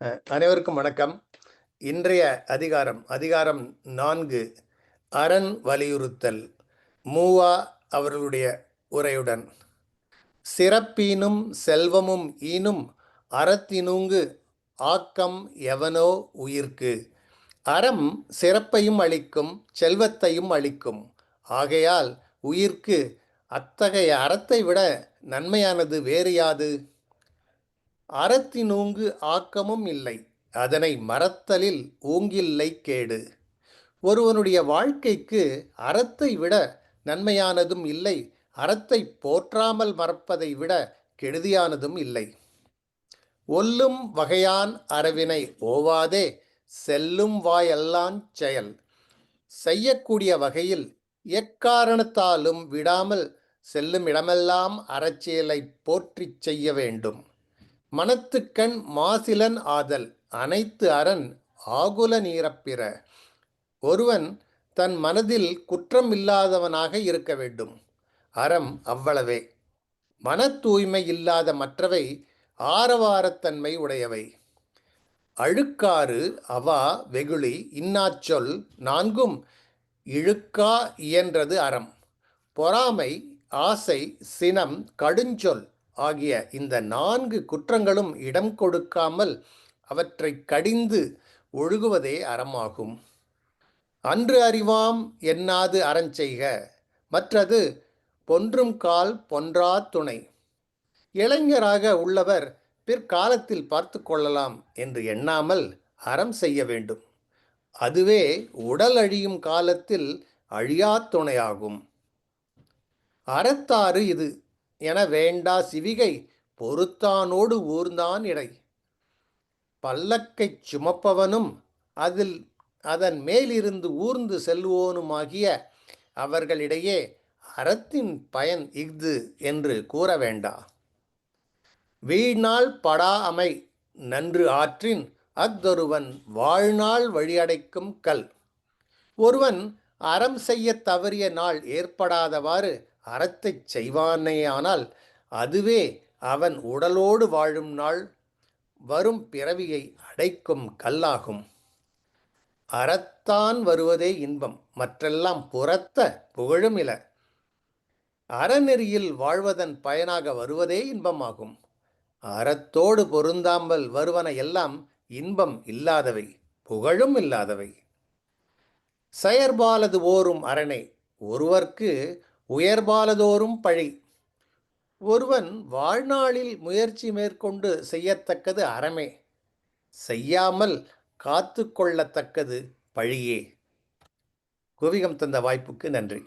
அனைவருக்கும் வணக்கம். இன்றைய அதிகாரம் அதிகாரம் நான்கு அரண் வலியுறுத்தல் மூவா அவர்களுடைய உரையுடன். சிறப்பீனும் செல்வமும் ஈனும் அறத்தினுங்கு ஆக்கம் எவனோ உயிர்க்கு. அறம் சிறப்பையும் அளிக்கும் செல்வத்தையும் அளிக்கும். ஆகையால் உயிர்க்கு அத்தகைய அறத்தை விட நன்மையானது வேறு யாது? அறத்தினூங்கு ஆக்கமும் இல்லை. அதனை மறத்தலில் ஊங்கில்லை கேடு. ஒருவனுடைய வாழ்க்கைக்கு அறத்தை விட நன்மையானதும் இல்லை. அறத்தை போற்றாமல் மறப்பதை விட கெடுதியானதும் இல்லை. ஒல்லும் வகையான் அறவினை ஓவாதே செல்லும் வாயல்லான் செயல். செய்யக்கூடிய வகையில் எக்காரணத்தாலும் விடாமல் செல்லும் இடமெல்லாம் அறச்செயலை போற்றிச் செய்ய வேண்டும். மனத்துக்கண் மாசிலன் ஆதல் அனைத்து அரண் ஆகுல நீரப்பிற. ஒருவன் தன் மனதில் குற்றம் இல்லாதவனாக இருக்க வேண்டும். அறம் அவ்வளவே. மன தூய்மை இல்லாத மற்றவை ஆரவாரத்தன்மை உடையவை. அழுக்காறு அவா வெகுளி இன்னாச்சொல் நான்கும் இழுக்கா இயன்றது அறம். பொறாமை ஆசை சினம் கடுஞ்சொல் ஆகிய இந்த நான்கு குற்றங்களும் இடம் கொடுக்காமல் அவற்றை கடிந்து ஒழுகுவதே அறமாகும். அன்று அறிவாம் எண்ணாது அறஞ்செய்க மற்றது பொன்றும் கால் பொன்றா துணை. இளைஞராக உள்ளவர் பிற்காலத்தில் பார்த்து கொள்ளலாம் என்று எண்ணாமல் அறம் செய்ய வேண்டும். அதுவே உடல் அழியும் காலத்தில் அழியா துணையாகும். அறத்தாறு இது. என வேண்டா சிவிகை பொறுத்தானோடு ஊர்ந்தான் இடை. பல்லக்கைச் சுமப்பவனும் அதில் அதன் மேலிருந்து ஊர்ந்து செல்வோனுமாகிய அவர்களிடையே அறத்தின் பயன் இஃது என்று கூற வேண்டா. வீழ்நாள் படா அமை நன்று ஆற்றின் அஃதொருவன் வாழ்நாள் வழியடைக்கும் கல். ஒருவன் அறம் செய்ய தவறிய நாள் ஏற்படாதவாறு அறத்தைச் செய்வானேயானால் அதுவே அவன் உடலோடு வாழும் நாள் வரும் பிறவியை அடைக்கும் கல்லாகும். அறத்தான் வருவதே இன்பம் மற்றெல்லாம் புறத்த புகழும் இல. அறநெறியில் வாழ்வதன் பயனாக வருவதே இன்பமாகும். அறத்தோடு பொருந்தாமல் வருவன எல்லாம் இன்பம் இல்லாதவை புகழும் இல்லாதவை. செயற்பாலது ஓரும் அரணை ஒருவர்க்கு உயர்பாலதோறும் பழி. ஒருவன் வாழ்நாளில் முயற்சி மேற்கொண்டு செய்யத்தக்கது அறமே. செய்யாமல் காத்து கொள்ளத்தக்கது பழியே. குவிகம் தந்த வாய்ப்புக்கு நன்றி.